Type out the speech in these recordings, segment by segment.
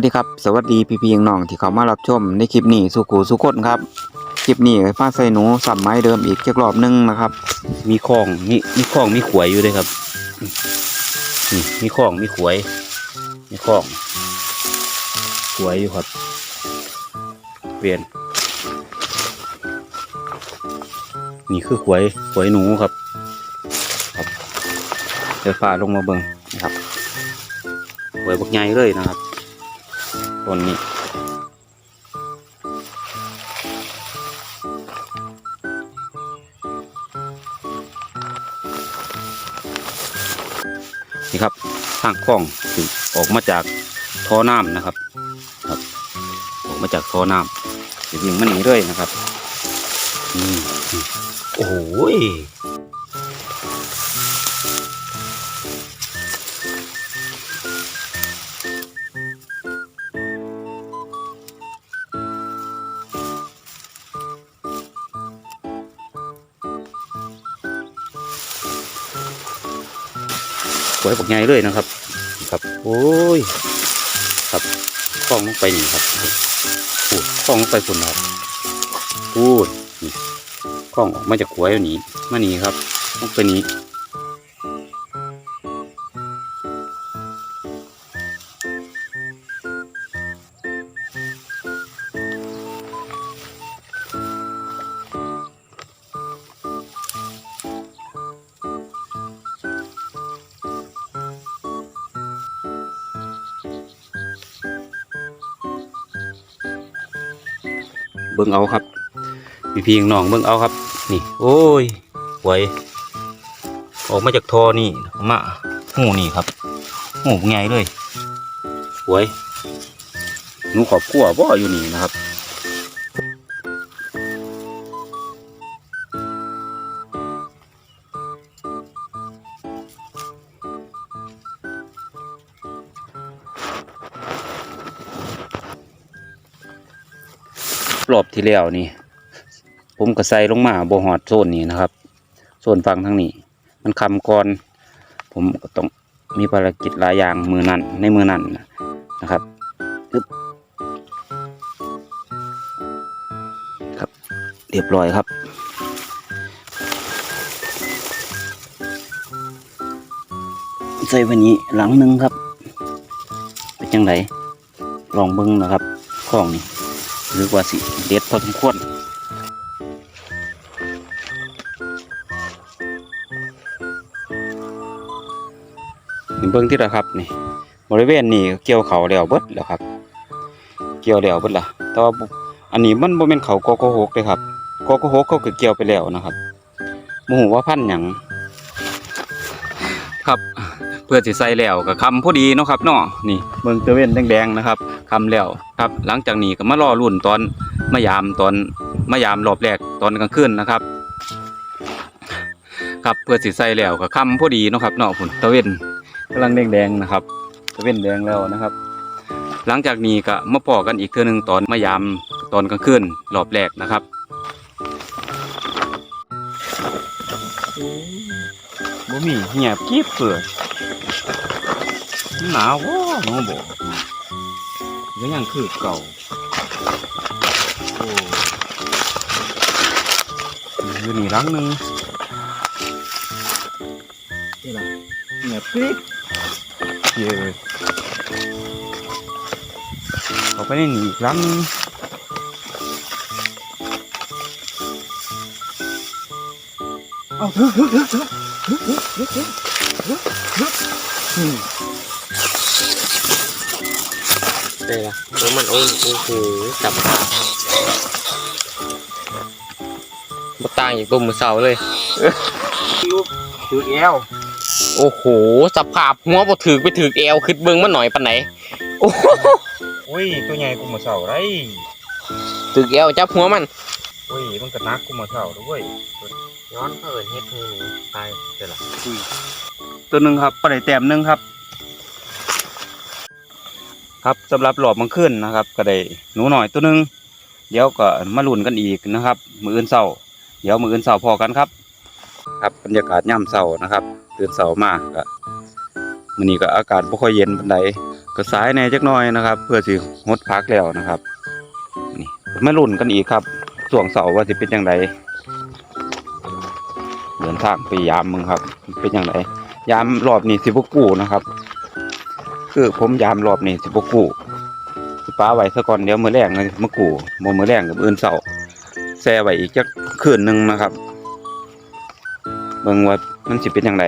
สวัสดีครับสวัสดีพี่พี่น้องที่เข้ามารับชมในคลิปนี้สุขูสุคนครับคลิปนี้ฟ้าใส่หนูสับไม้เดิมอีกจักรอบหนึงนะครับ มีคลองมีมีคลองมีขวยอยู่เลยครับนี่มีคลองมีขวย มีคลองขวยอยู่ครับเปลี่ยนนี่คือขวยขวยหนูครับครับเดี๋ยวฟ้าลงมาเบิ่งนะครับขวยบักใหญ่เลยนะครับ ต้นนี้นี่ครับทางคล้องออกมาจากท่อน้ำนะครับครับ ออกมาจากท่อน้ำจะวิ่งมาหนีเลยนะครับ อืมโอ้โห สวยปกใหญ่เลยนะครับ ครับโอ้ยครับคล้องลงไปนี่ครับพูดคล้องลงไปฝุ่นครับพูดนี่คล้องออกมาจากหัวอยู่นี้มานี่ครับลงไปนี้ บิ้งเอาครับ พี่พีน้องเบิ้งเอาครับ นี่ โอ้ยหวยออกมาจากทอนี่มาหูนี่ครับหูไงเลยหวยหนูขอบกลัวบ่อยู่นี่นะครับ รอบที่แล้วนี่ ผมก็ใส่ลงมาบ่หอดโซนนี้นะครับโซนฟังทั้งนี้ มันคำก่อน ผมก็ต้องมีภารกิจหลายอย่างมือนั้นในมือนั้นนะครับครับ เรียบร้อยครับใส่วันนี้หลังหนึ่งครับ เป็นจังไดลองเบิ้งนะครับของนี่ หรือว่าสิเด็ดพอสมควรนี่เบิ้งที่ละครับนี่ บริเวณนี้เกี่ยวเขาแล้วเบิดแล้วครับ เกี่ยวแล้วเบิดละแต่ว่าอันนี้มันบ่เป็นเขาโกอกหกเลยครับโกอกหกเขาก็เกี่ยวไปแล้วนะครับโมโหว่าพันหยังครับ พื่อสิใส่แล้วก็คำพอดีเนาะครับเนาะนี่เบิ่งตะเว้นแดงๆนะครับคำแล้วครับ หลังจากนี้ก็มารอรุ่นตอนมายามตอนมายามรอบแรกตอนกลางคืนนะครับ ครับเพื่อสิใส่แล้วก็คำพอดีเนาะครับเนาะพุ่นตะเว้นกำลังแดงๆนะครับตะเว้นแดงแล้วนะครับ หลังจากนี้ก็มาพอกันอีกเทื่อนึงตอนมายามตอนกลางคืนรอบแรกนะครับบ่มีเหียบกีบเปื่อ หนาวว่หนูบอกก็ยังคือเก่าโอ้อยู่นี่หลังหนึ่งนี่ล่ะเงียบกริบเย้ยเขาไปนี่อีกหลังนึงเอาเถอะเถอะเถอะเถอะเถอะเถอะเถอะ เถอะเถอะเถอะอืมได้ละแล้วมันโอ้โอ้โหจับขาบต่างอย่างตัวมือเสาเลยถือแอวโอ้โหสภาพหัวบ่ถือไปถือเอวขึ้นเบิ่งมันหน่อยปานไหนโอ้โหอุ้ยตัวใหญ่กูมาเสาไรถือเอวจับหัวมันอุ้ยมันก็นักกูมาเสาด้วยย้อนเพิ่นเฮ็ดให้หนูตายเด้อล่ะอุ้ยตัวหนึ่งครับปลาไหลแต้มหนึ่งครับ ครับสำหรับหลอบมังขึ้นนะครับ ก็ได้หนูหน่อยตัวหนึ่งเดี๋ยวก็มาลุ้นกันอีกนะครับ มืออื่นเสาเดี๋ยวมืออื่นเสาพอกันครับ ครับบรรยากาศย่ำเสานะครับตื่นเสามากก็มื้อนี้ก็อากาศบ่ค่อยเย็นปานใดก็สายแน่จักหน่อยนะครับ เพื่อสิหดพักแล้วนะครับนี่มาลุ้นกันอีกครับส่วงเสาว่าสิเป็นอยังไงเดินทางไปยามมึงครับ เป็นอยังไงยามรอบนี้สิบกู้นะครับ คือผมยามรอบนี่สิบกู้สิป้าไว้ซะก่อนเดี๋ยวมือแรงเลยมะกู้โมมือแรงกับอื่นเสาแซ่ไว้อีกจักคืนหนึ่งนะครับเบิ่งว่ามันสิเป็นอย่างไร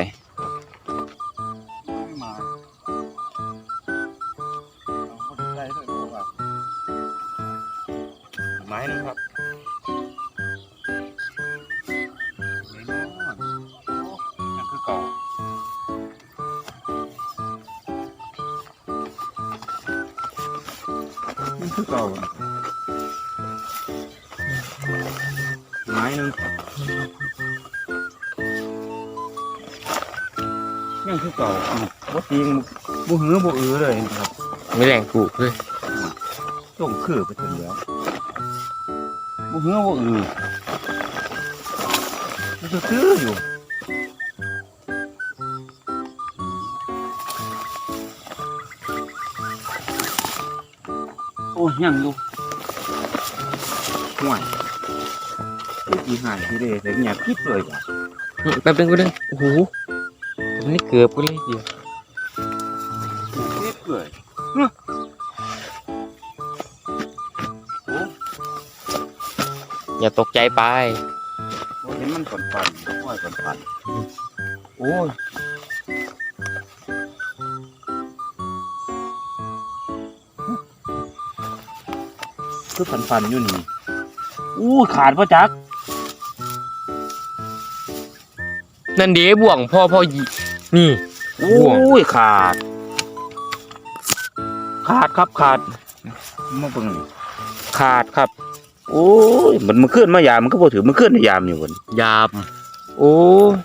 คือเก่าไม้นึงยังคือเก่าอะบ่จริงบ่หือบ่อือเลยนะครับไม่แรงปลูกเลยส่งคือไปถึงแล้วบ่เหือบ่อือมันจะซื้ออยู่ โอ้ยยังอยู่ห่วยคืออีหายที่เด้แต่เงียบคิดเลยว่ะอืมแป๊บนึงกูนึงโอ้โหผมนี่เกือบกูเลยเดียวคิดเลยอย่าตกใจไปโอ้ยเห็นมันฝันฝันห้อยฝันฝันโอ้ย คือฝันฝันอยู่นี่อู้ขาดพ่อจักนั่นเด้บ่วงพ่อพ่อหยินี่โอ้ยขาด ขาดครับขาดมาเบิ่งนี่ขาดครับ โอ้ยมันมันขึ้นมายามมันก็บ่ถือมันขึ้นในยามอยู่บนยาบโอ้ย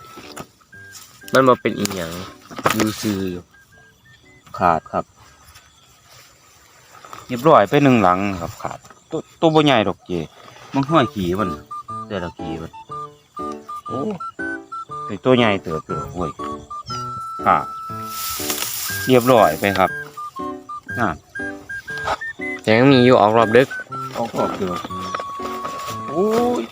มันมาเป็นอีหยังอยูซื้ออยู่ขาดครับเรียบร้อยไปหนึ่งหลังครับขาด ตัวตัวบ่ใหญ่ดอกเจมันห้อยขี่มันแต่ละขี่มันโอ้ไอตัวใหญ่เติบเติบโอ้ยขาดเรียบร้อยไปครับน่าแต่ยังมีอยู่ออกรอบดึกออกออกเกือบโอ้ย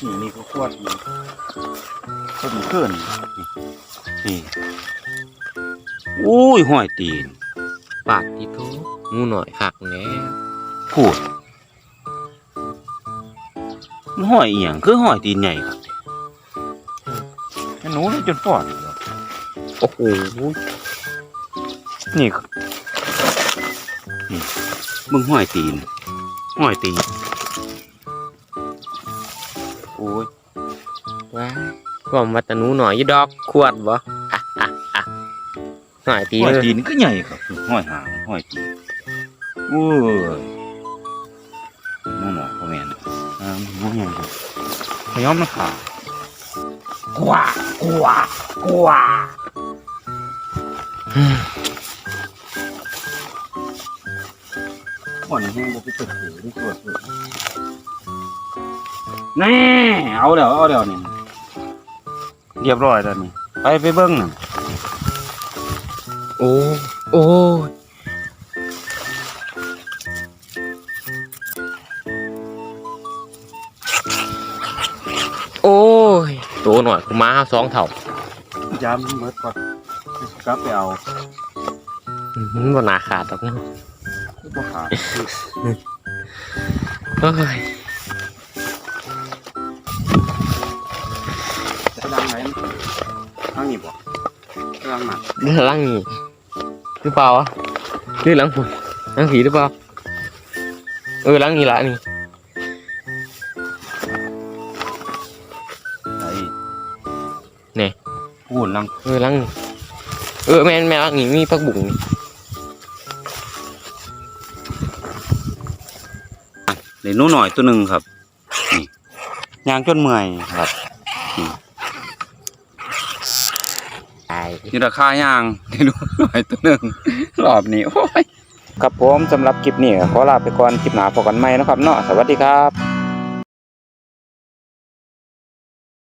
นี่นี่ก็ควดนี่ต้นขึ้นนี่นี่อุ้ยห้อยตีน ปากที่ทุกงูหน่อยคักแน่พูดมันห้อยเอียงคือห้อยตีนใหญ่ครับไอ้หนูนี่จนปอดอยู่แล้วโอ้โหนี่ครับนี่มึงห้อยตีนห้อยตีนโอ้ยว้ายก็มาแตะหนูหน่อยอยี่ดอกขวดบ่อะอะอะ หน่อยตีห้อยเลยตีนก็ใหญ่ครับห้อยหางห้อยตีนโอ้ยน้องหน่อยพ่อแม่นอ่าน้องใหญ่ครับพยอมมันขากกว่ากว่ากว่าบ่อนแห้งบ่ไปตึกถือที่ตัวถือแน่เอาเดี๋ยวเอาเดี๋ยวนี่เรียบร้อยแล้วนี่ไปไปเบิ้งน่ะโอ้โอ้ยโอ้ยตัวหน่อยกูมาสองเท่าย้ำเบิดก่อนกลับไปเอาอืมบนนาขาดตอกนะบ่ขาดเฮ้ยจะดังไหนทางนี้บ่ดังหนักเรื่องหลังนี่ หรือเปล่าวะหรือหลังผมหลังผีหรือเปล่า เออหลังนี่ละนี่ไอ้นี่พูดลังเออหลังนี่เออแม่นแม่นหลังนี่มีพักบุ๋งนี่ในหนูหน่อยตัวหนึ่งครับนี่ยางจนเมื่อยครับตาย นี่ราคายางที่นูหน่อยตัวหนึ่งรอบนี้โอ้ยครับผมสำหรับคลิปนี้ขอลาไปก่อนคลิปหน้าพบกันใหม่นะครับเนาะสวัสดีครับ